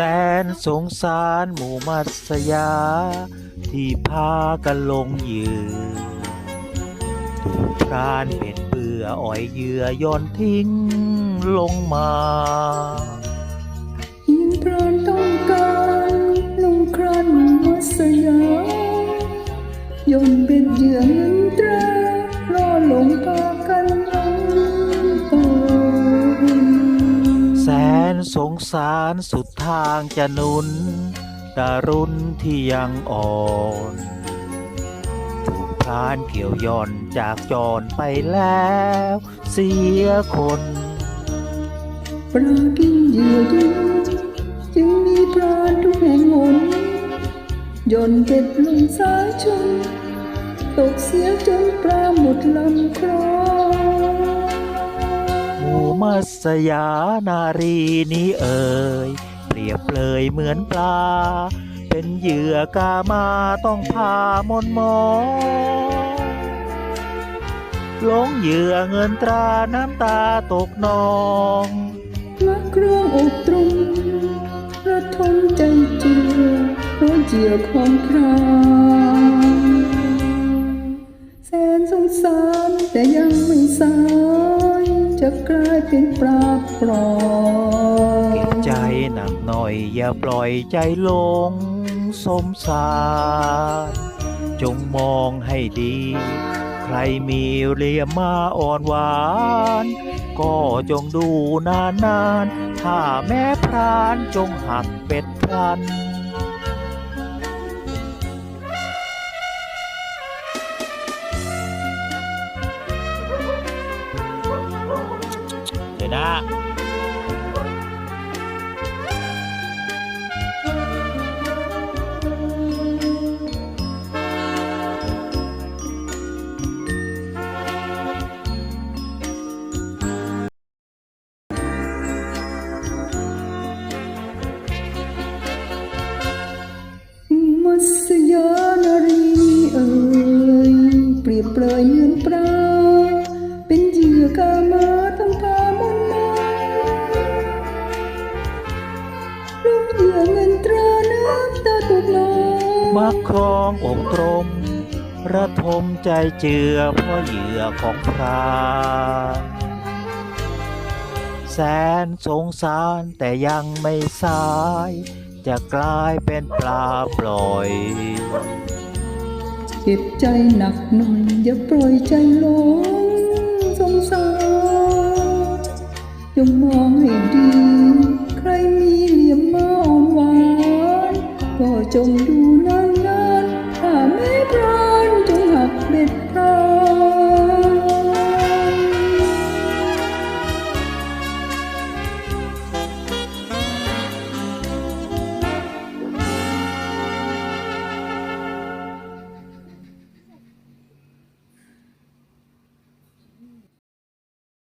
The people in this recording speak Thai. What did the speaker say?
แสนสงสารหมู่มัสยา ที่พากันลงเหยือถูกพรานเป็นเบื่ออ่อยเหยื่อย่อนทิ้งลงมาารสุดทางจะนุนดารุณที่ยังอ่อน ถูกพรานเกี่ยวย่อนจากจรไปแล้ว เสียคนปลากินเหยื่อดึงจึงมีปลาทุกแห่งหนย่นเบ็ดลงสายชนตกเสียจนปลาหมดลำคลอ มัสยานารีนี้เอ่ยเปรียบเลยเหมือนปลา เป็นเหยื่อกามาต้องพามนมองหลงเหยื่อเงินตราน้ำตาตกนองมักเครื่องอกตรงระทมใจเจือเพราะเหยื่อของพรา กลายเป็นปลาปลอเก็บใจหนักหน่อยอย่าปล่อยใจลงสมสารจงมองให้ดี ใครมีเรียมาอ่อนหวาน ก็จงดูนานๆ ถ้าแม่พรานจงหักเป็ดพลัน เลยนะสยานรีเอ่ยเปรียบเปรยเหมือนปลาเป็นเหยื่อกามา มักครองอกตรม ระทมใจเจือเพราะเหยื่อของพรานแสนสงสารแต่ยังไม่สาย จะกลายเป็นปลาปล่อย เจ็บใจหนักหน่อย อย่าปล่อยใจหลงสงสารจงมอง